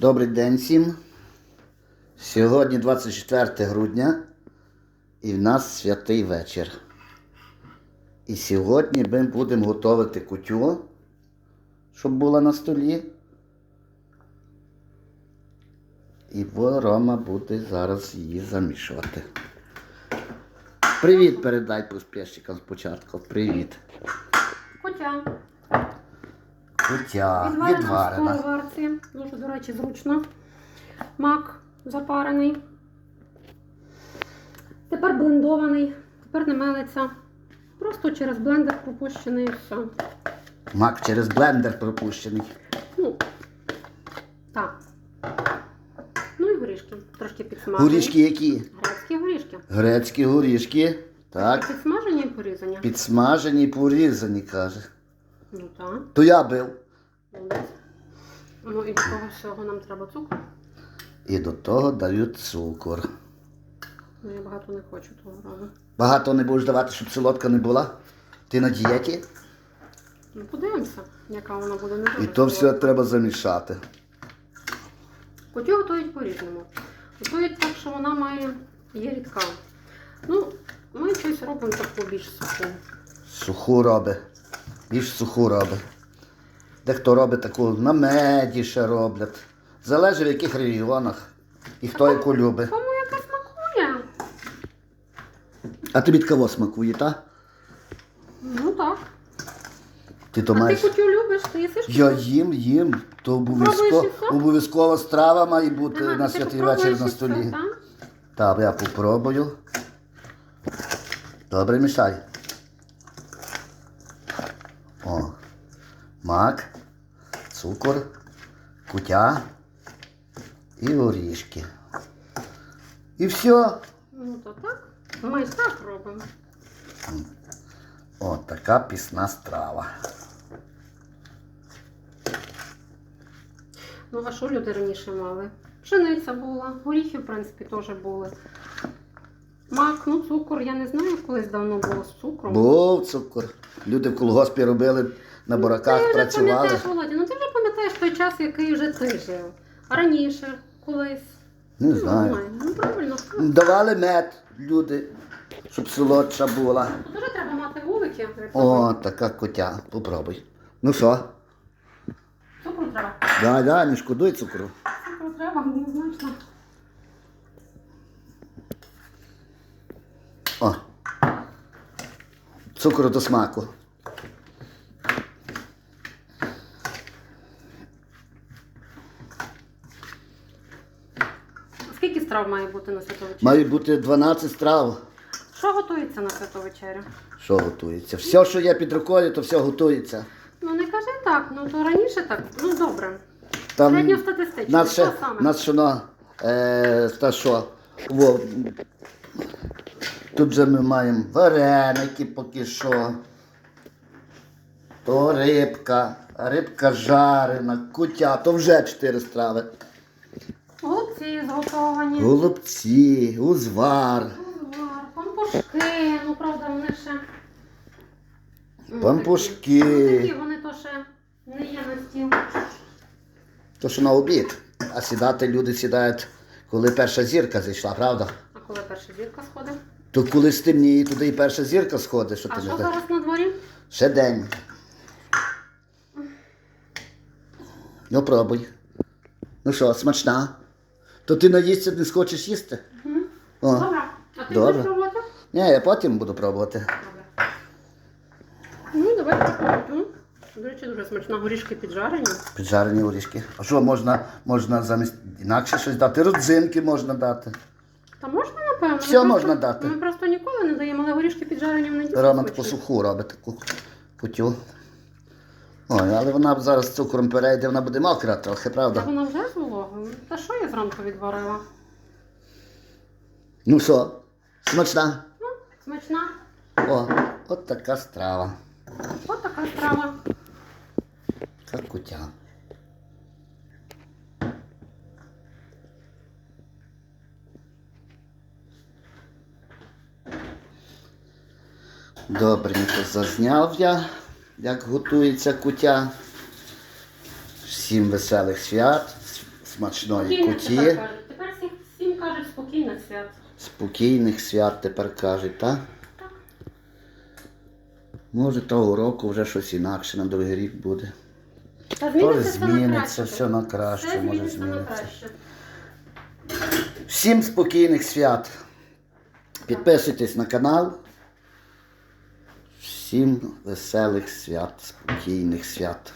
Добрий день всім. Сьогодні 24 грудня і в нас святий вечір. І сьогодні ми будемо готувати кутю, щоб була на столі. І Рома буде зараз її замішувати. Привіт передай поспішчикам спочатку. Привіт. Кутя Відварена в відварена. сковородці. Дуже, до речі, зручно. Мак запарений. Тепер блендований. Тепер не мелиться. Просто через блендер пропущений і все. Мак через блендер пропущений. Ну, так. Ну і горішки. Трошки підсмажені. Горішки які? Грецькі горішки. Грецькі горішки. Так. Підсмажені і порізані. Підсмажені і порізані, каже. Ну так. То я бив. Молодець. Ну і до того всього нам треба цукру. І до того дають цукор. Ну я багато не хочу того робити. Багато не будеш давати, щоб солодка не була. Ти на дієті. Ну подивимося, яка вона буде не дуже І то все солодка. треба замішати. Кутю готують по-різному. Готують так, що вона має є рідка. Ну, ми щось робимо таку більш суху. Суху роби. Більш суху роби. Дехто робить таку на меді ще роблять. Залежить в яких регіонах і хто яку любить. Кому яка смакує? А тобі кого смакує, та? Ну так. Ти то а маєш. ти кутю любиш, ти їсиш? Я їм, їм. То обов'язково, Пробуєш обов'язкова страва має бути Ага, на ти святий вечір на столі. так? Так, я попробую. Добре мішай. Мак, цукор, кутя і орішки. І все. Ну то так. Ми так робимо. О, така пісна страва. Ну а що люди раніше мали? Пшениця була, горіхи, в принципі, теж були. Мак, ну цукор, я не знаю, колись давно було з цукром. Був цукор. Люди в колгоспі робили на бураках, ти вже працювали. пам'ятаєш, Володя, ну ти вже пам'ятаєш той час, який вже ти жив. А раніше, колись. Не Ну, знаю. Ну правильно. Давали мед люди, щоб солодша була. Тут вже треба мати вулики. О, така котя. Попробуй. Ну що? Цукру треба. Дай, дай, не шкодуй цукру. Цукру треба, однозначно. О. Цукру до смаку. Страв має бути на святу вечерю? Має бути 12 страв. Що готується на святу вечерю? Що готується? Все, що є під рукою, то все готується. Ну не кажи так, ну то раніше так. Ну добре. Там Середньостатистично. нас ще, Що саме? нас ще на, е, та що, во, тут же ми маємо вареники поки що. То рибка, рибка жарена, кутя, то вже чотири страви. Голубці. Голубці, узвар, Узвар, Пампушки, ну правда, вони ще. Пампушки. такі. Ну, такі вони то ще не є на стіл. то що на обід. А сідати люди сідають, коли перша зірка зійшла, правда? А коли перша зірка сходить? То коли стемніє, туди і перша зірка сходить, що А ти що зараз на дворі? Ще день. Ну, пробуй. Ну що, смачна? То ти наїсться, не схочеш їсти? О. Добре. А ти Добре. будеш пробувати? Ні, я потім буду пробувати. Добре. Ну, давай попробуємо. До речі, дуже смачно. Горішки піджарені. Піджарені горішки. А що можна, можна замість інакше щось дати? Родзинки можна дати. Та можна, напевно. Ми Все просто- можна дати. Ми просто ніколи не даємо, але горішки піджарені вони дійсно Рома таку смачні. суху робить таку кутю. Ой, але вона зараз цукром перейде, вона буде мокра трохи, Та правда? вона вже з вологою. Та що я зранку відварила? Ну що, смачна? Ну, смачна. О, от така страва. От така страва. Така кутя. Добренько зазняв я, як готується кутя. Всім веселих свят, смачної куті. тепер кажуть. Тепер всім, всім кажуть спокійних свят. Спокійних свят тепер кажуть, так? Так. Може того року вже щось інакше на другий рік буде. Та зміниться все на зміниться краще. все на краще, Все може зміниться на зміниться. краще. Всім спокійних свят. Підписуйтесь на канал. Всім веселих свят, спокійних свят.